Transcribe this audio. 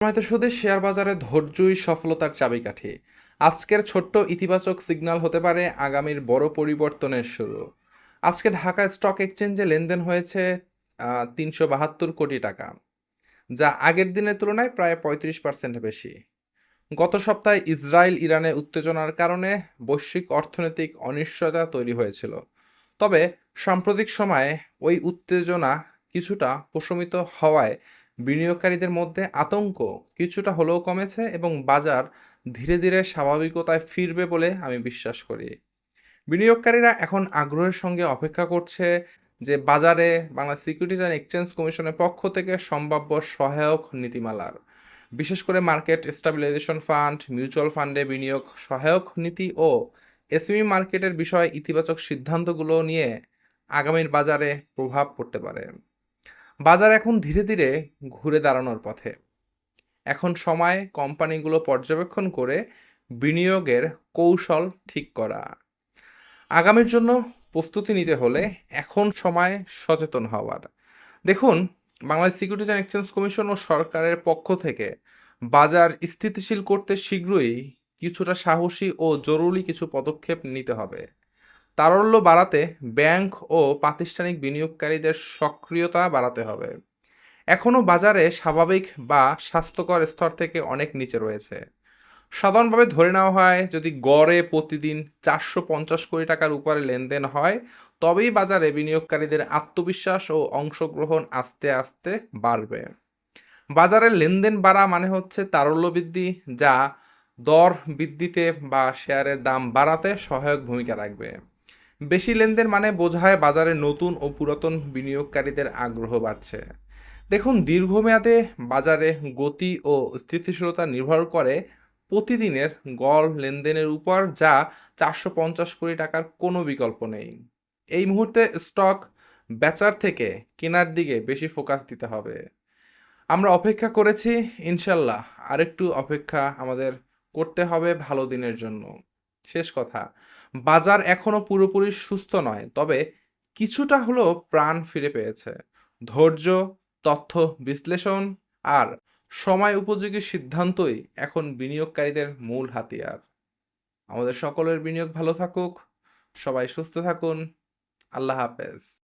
নয়তো শুধু শেয়ার বাজারে ধৈর্যই সফলতার চাবিকাঠি। আজকের ছোট্ট ইতিবাচক সিগন্যাল হতে পারে আগামীর বড় পরিবর্তনের শুরু। আজকে ঢাকা স্টক এক্সচেঞ্জে লেনদেন হয়েছে তিনশো বাহাত্তর কোটি টাকা, যা আগের দিনের তুলনায় প্রায় পঁয়ত্রিশ পার্সেন্ট বেশি। গত সপ্তাহে ইসরায়েল ইরানে উত্তেজনার কারণে বৈশ্বিক অর্থনৈতিক অনিশ্চয়তা তৈরি হয়েছিল। তবে সাম্প্রতিক সময়ে ওই উত্তেজনা কিছুটা প্রশমিত হওয়ায় বিনিয়োগকারীদের মধ্যে আতঙ্ক কিছুটা হলেও কমেছে এবং বাজার ধীরে ধীরে স্বাভাবিকতায় ফিরবে বলে আমি বিশ্বাস করি। বিনিয়োগকারীরা এখন আগ্রহের সঙ্গে অপেক্ষা করছে যে বাজারে বাংলা সিকিউরিটিজ অ্যান্ড এক্সচেঞ্জ কমিশনের পক্ষ থেকে সম্ভাব্য সহায়ক নীতিমালার, বিশেষ করে মার্কেট স্টাবিলাইজেশন ফান্ড, মিউচুয়াল ফান্ডে বিনিয়োগ সহায়ক নীতি ও এসএমই মার্কেটের বিষয়ে ইতিবাচক সিদ্ধান্তগুলো নিয়ে আগামীর বাজারে প্রভাব পড়তে পারে। বাজার এখন ধীরে ধীরে ঘুরে দাঁড়ানোর পথে। এখন সময় কোম্পানিগুলো পর্যবেক্ষণ করে বিনিয়োগের কৌশল ঠিক করা। আগামীর জন্য প্রস্তুতি নিতে হলে এখন সময় সচেতন হওয়ার। দেখুন, Bangladesh securities and exchange commission ও সরকারের পক্ষ থেকে বাজার স্থিতিশীল করতে শীঘ্রই কিছুটা সাহসী ও জরুরি কিছু পদক্ষেপ নিতে হবে। তারল্য বাড়াতে ব্যাংক ও প্রাতিষ্ঠানিক বিনিয়োগকারীদের সক্রিয়তা বাড়াতে হবে। এখনও বাজারে স্বাভাবিক বা স্বাস্থ্যকর স্তর থেকে অনেক নিচে রয়েছে। সাধারণভাবে ধরে নেওয়া হয়, যদি গড়ে প্রতিদিন চারশো পঞ্চাশ কোটি টাকার উপরে লেনদেন হয়, তবেই বাজারে বিনিয়োগকারীদের আত্মবিশ্বাস ও অংশগ্রহণ আস্তে আস্তে বাড়বে। বাজারের লেনদেন বাড়া মানে হচ্ছে তারল্য বৃদ্ধি, যা দর বৃদ্ধিতে বা শেয়ারের দাম বাড়াতে সহায়ক ভূমিকা রাখবে। বেশি লেনদেন মানে বোঝায় বাজারে নতুন ও পুরাতন বিনিয়োগকারীদের আগ্রহ বাড়ছে। দেখুন, দীর্ঘমেয়াদে বাজারে গতি ও স্থিতিশীলতা নির্ভর করে প্রতিদিনের গড় লেনদেনের উপর, যা চারশো পঞ্চাশ কোটি টাকার কোনো বিকল্প নেই। এই মুহূর্তে স্টক বেচার থেকে কেনার দিকে বেশি ফোকাস দিতে হবে। আমরা অপেক্ষা করেছি, ইনশাল্লাহ আরেকটু অপেক্ষা আমাদের করতে হবে ভালো দিনের জন্য। শেষ কথা বাজার এখনও পুরোপুরি সুস্থ নয়, তবে কিছুটা হলেও প্রাণ ফিরে পেয়েছে। ধৈর্য, তথ্য বিশ্লেষণ আর সময় উপযোগী সিদ্ধান্তই এখন বিনিয়োগকারীদের মূল হাতিয়ার। আমাদের সকলের বিনিয়োগ ভালো থাকুক, সবাই সুস্থ থাকুন, আল্লাহ হাফেজ।